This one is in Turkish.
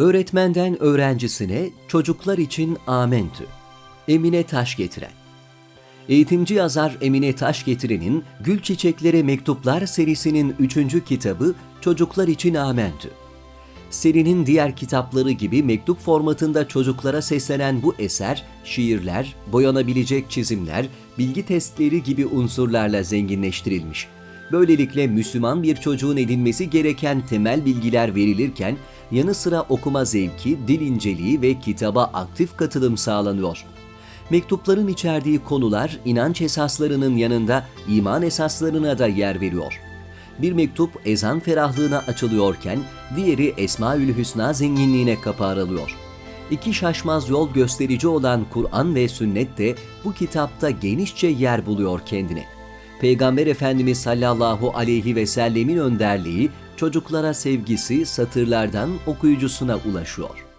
Öğretmenden öğrencisine çocuklar için Amentü. Emine Taş getiren. Eğitimci yazar Emine Taş getirenin Gül Çiçeklere Mektuplar serisinin 3. kitabı Çocuklar için Amentü. Serinin diğer kitapları gibi mektup formatında çocuklara seslenen bu eser, şiirler, boyanabilecek çizimler, bilgi testleri gibi unsurlarla zenginleştirilmiş. Böylelikle Müslüman bir çocuğun edinmesi gereken temel bilgiler verilirken, yanı sıra okuma zevki, dil inceliği ve kitaba aktif katılım sağlanıyor. Mektupların içerdiği konular inanç esaslarının yanında iman esaslarına da yer veriyor. Bir mektup ezan ferahlığına açılıyorken diğeri Esmaül Hüsna zenginliğine kapı aralıyor. İki şaşmaz yol gösterici olan Kur'an ve sünnet de bu kitapta genişçe yer buluyor kendine. Peygamber Efendimiz sallallahu aleyhi ve sellemin önderliği çocuklara sevgisi satırlardan okuyucusuna ulaşıyor.